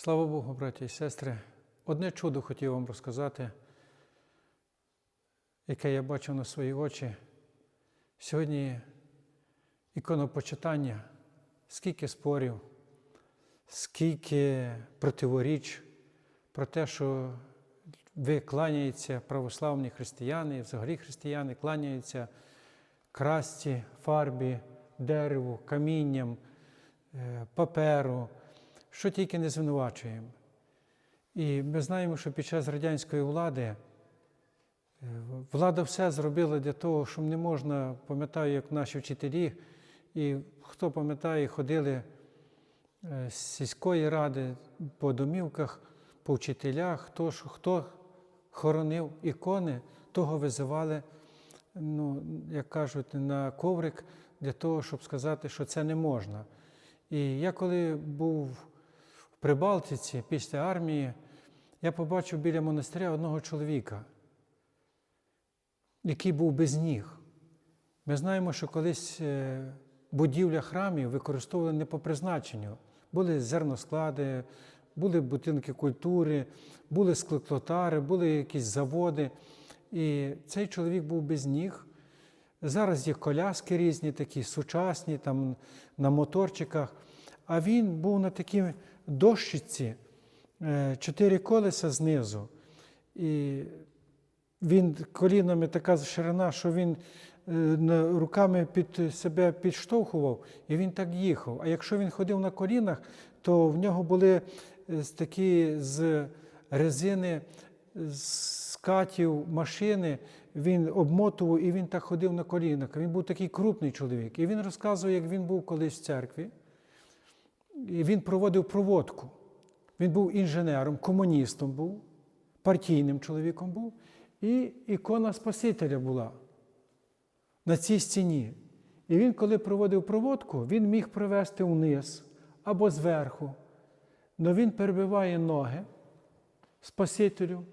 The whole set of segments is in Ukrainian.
Слава Богу, браті і сестри. Одне чудо хотів вам розказати, яке я бачив на свої очі. Сьогодні іконопочитання, скільки спорів, скільки противоріч про те, що ви кланяєтеся православні християни, взагалі християни кланяються красці, фарбі, дереву, камінням, е, паперу, що тільки не звинувачуємо. І ми знаємо, що під час радянської влади е, влада все зробила для того, щоб не можна, пам'ятаю, як наші вчителі, і хто пам'ятає, ходили е, з сільської ради по домівках, по вчителях, хто, хто хоронив ікони, того визивали, ну, як кажуть, на коврик для того, щоб сказати, що це не можна. І я коли був Прибалтиці після армії, я побачив біля монастиря одного чоловіка, який був без ніг. Ми знаємо, що колись е, будівля храмів використовували не по призначенню. Були зерносклади, були будинки культури, були склеклотари, були якісь заводи. І цей чоловік був без ніг. Зараз є коляски різні, такі сучасні, там на моторчиках. А він був на такій дощиці, е, чотири колеса знизу. І він колінами така ширина, що він е, руками під себе підштовхував, і він так їхав. А якщо він ходив на колінах, то в нього були е, такі з резини, з катів машини, він обмотував і він так ходив на колінах. Він був такий крупний чоловік. І він розказує, як він був колись в церкві, він проводив проводку. Він був інженером, комуністом був, партійним чоловіком був, і ікона Спасителя була на цій стіні. І він, коли проводив проводку, він міг привести вниз або зверху. Но він перебиває ноги Спасителю,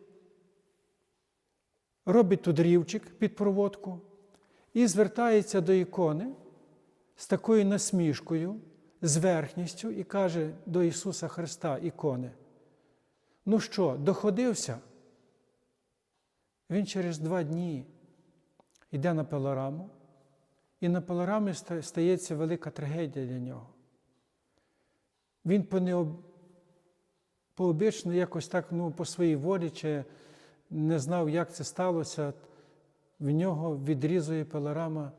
робить тут рівчик під проводку і звертається до ікони з такою насмішкою, з верхністю і каже до Ісуса Христа ікони. Ну що, доходився? Він через два дні йде на пилораму, і на пилорамі стається велика трагедія для нього. Він по необ... якось так ну, по своїй волі чи не знав, як це сталося. В нього відрізує пилорама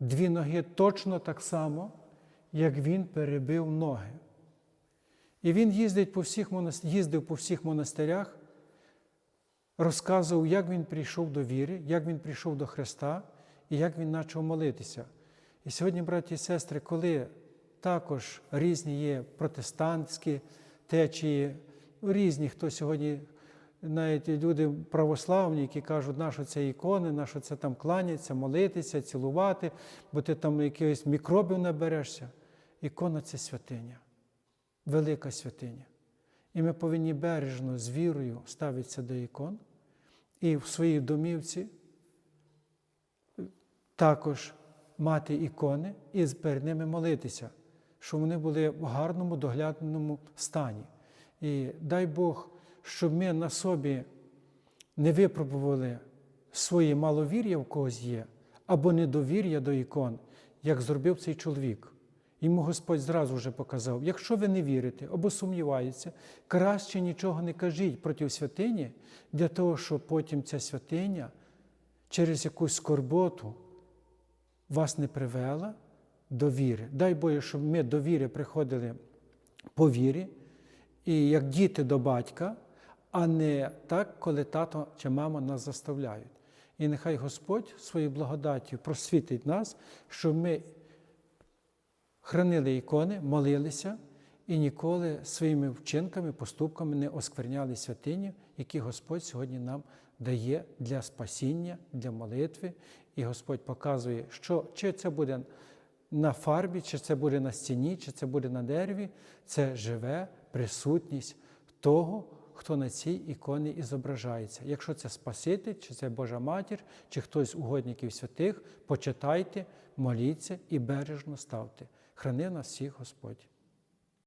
дві ноги точно так само, як він перебив ноги. І він їздить по всіх їздив по всіх монастирях, розказував, як він прийшов до віри, як він прийшов до Христа і як він почав молитися. І сьогодні, браті і сестри, коли також різні є протестантські течії, різні, хто сьогодні, навіть люди православні, які кажуть, на що це ікони, на що це там кланяться, молитися, цілувати, бо ти там якихось мікробів наберешся. Ікона це святиня, велика святиня. І ми повинні бережно з вірою ставитися до ікон і в своїй домівці також мати ікони і перед ними молитися, щоб вони були в гарному догляненому стані. І дай Бог, щоб ми на собі не випробували своє маловір'я в когось є, або недовір'я до ікон, як зробив цей чоловік. Йому Господь зразу вже показав, якщо ви не вірите або сумніваєтеся, краще нічого не кажіть проти святині, для того, щоб потім ця святиня через якусь скорботу вас не привела до віри. Дай Боже, щоб ми до віри приходили по вірі, і як діти до батька, а не так, коли тато чи мама нас заставляють. І нехай Господь своєю благодаттю просвітить нас, щоб ми хранили ікони, молилися і ніколи своїми вчинками, поступками не оскверняли святині, які Господь сьогодні нам дає для спасіння, для молитви. І Господь показує, що чи це буде на фарбі, чи це буде на стіні, чи це буде на дереві, це живе присутність того, хто на цій іконі і зображається. Якщо це Спаситель, чи це Божа Матір, чи хтось з угодників святих, почитайте, моліться і бережно ставте. Храни нас всіх Господь.